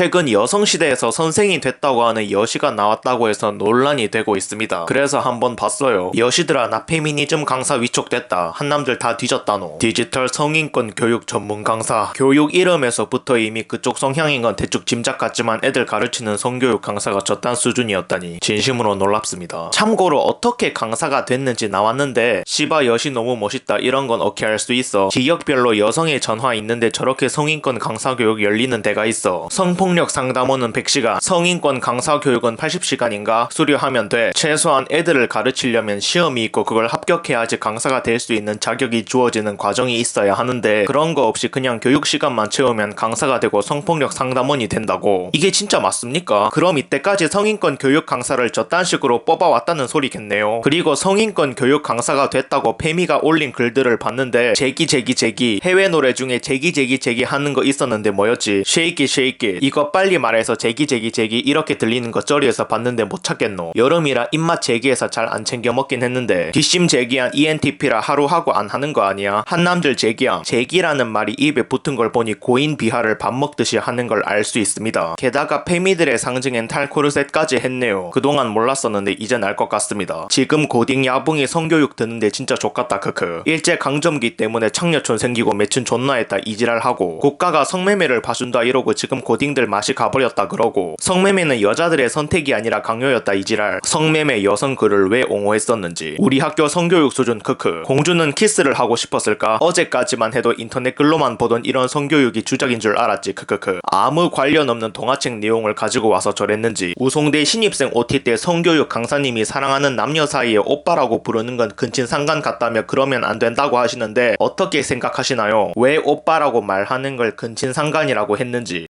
최근 여성시대에서 선생이 됐다고 하는 여시가 나왔다고 해서 논란이 되고 있습니다. 그래서 한번 봤어요. 여시들아 나 페미니즘 강사 위촉됐다. 한남들 다 뒤졌다노. 디지털 성인권 교육 전문 강사. 교육 이름에서부터 이미 그쪽 성향인 건 대충 짐작 같지만 애들 가르치는 성교육 강사가 저딴 수준이었다니 진심으로 놀랍습니다. 참고로 어떻게 강사가 됐는지 나왔는데 시바 여시 너무 멋있다 이런 건 오케이 할수 있어. 지역별로 여성의 전화 있는데 저렇게 성인권 강사 교육 열리는 데가 있어. 성폭 력 상담원은 100시간, 성인권 강사 교육은 80시간인가 수료하면 돼. 최소한 애들을 가르치려면 시험이 있고 그걸 합격해야지 강사가 될 수 있는 자격이 주어지는 과정이 있어야 하는데 그런 거 없이 그냥 교육 시간만 채우면 강사가 되고 성폭력 상담원이 된다고. 이게 진짜 맞습니까? 그럼 이때까지 성인권 교육 강사를 저딴 식으로 뽑아왔다는 소리겠네요. 그리고 성인권 교육 강사가 됐다고 페미가 올린 글들을 봤는데 제기 제기 제기 해외 노래 중에 제기 제기 제기 하는 거 있었는데 뭐였지? 쉐이키 쉐이키 이거 빨리 말해서 제기 제기 제기 이렇게 들리는 거 쩌리에서 봤는데 못 찾겠노. 여름이라 입맛 제기해서 잘 안 챙겨 먹긴 했는데 뒷심 제기한 ENTP라 하루 하고 안 하는 거 아니야? 한남들 제기양 제기라는 말이 입에 붙은 걸 보니 고인 비하를 밥 먹듯이 하는 걸 알 수 있습니다. 게다가 페미들의 상징인 탈코르셋까지 했네요. 그동안 몰랐었는데 이젠 알 것 같습니다. 지금 고딩 야붕이 성교육 듣는데 진짜 족같다 크크. 일제 강점기 때문에 창녀촌 생기고 매춘 존나 했다 이지랄하고 국가가 성매매를 봐준다 이러고 지금 고딩들 맛이 가버렸다 그러고 성매매는 여자들의 선택이 아니라 강요였다 이지랄. 성매매 여성 글을 왜 옹호했었는지. 우리 학교 성교육 수준 크크. 공주는 키스를 하고 싶었을까? 어제까지만 해도 인터넷 글로만 보던 이런 성교육이 주작인 줄 알았지 크크크. 아무 관련 없는 동화책 내용을 가지고 와서 저랬는지. 우송대 신입생 OT 때 성교육 강사님이 사랑하는 남녀 사이에 오빠라고 부르는 건 근친 상관 같다며 그러면 안 된다고 하시는데 어떻게 생각하시나요? 왜 오빠라고 말하는 걸 근친 상관이라고 했는지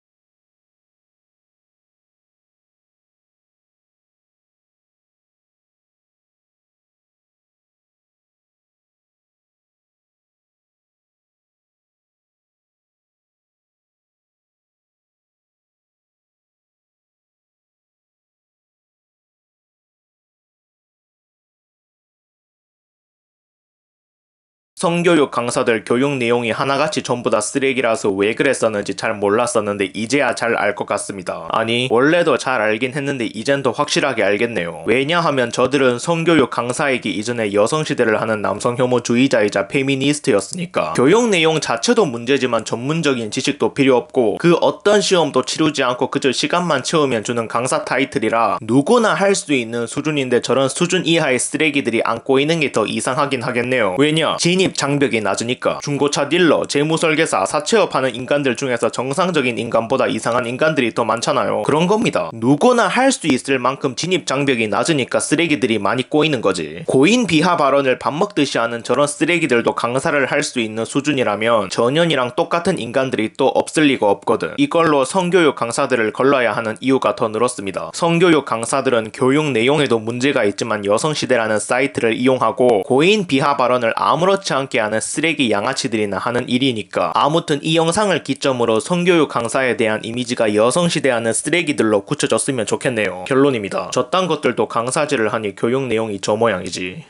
성교육 강사들 교육 내용이 하나같이 전부 다 쓰레기라서 왜 그랬었는지 잘 몰랐었는데 이제야 잘 알 것 같습니다. 아니 원래도 잘 알긴 했는데 이젠 더 확실하게 알겠네요. 왜냐하면 저들은 성교육 강사이기 이전에 여성시대를 하는 남성 혐오주의자이자 페미니스트였으니까 교육 내용 자체도 문제지만 전문적인 지식도 필요 없고 그 어떤 시험도 치르지 않고 그저 시간만 채우면 주는 강사 타이틀이라 누구나 할 수 있는 수준인데 저런 수준 이하의 쓰레기들이 안고 있는 게 더 이상하긴 하겠네요. 왜냐 진입 장벽이 낮으니까 중고차 딜러, 재무설계사, 사채업하는 인간들 중에서 정상적인 인간보다 이상한 인간들이 더 많잖아요. 그런 겁니다. 누구나 할 수 있을 만큼 진입 장벽이 낮으니까 쓰레기들이 많이 꼬이는 거지. 고인 비하 발언을 밥 먹듯이 하는 저런 쓰레기들도 강사를 할 수 있는 수준이라면 전현이랑 똑같은 인간들이 또 없을 리가 없거든. 이걸로 성교육 강사들을 걸러야 하는 이유가 더 늘었습니다. 성교육 강사들은 교육 내용에도 문제가 있지만 여성시대라는 사이트를 이용하고 고인 비하 발언을 아무렇지 않게 하는 쓰레기 양아치들이나 하는 일이니까 아무튼 이 영상을 기점으로 성교육 강사에 대한 이미지가 여성시대하는 쓰레기들로 굳혀졌으면 좋겠네요. 결론입니다. 저딴 것들도 강사질을 하니 교육 내용이 저 모양이지.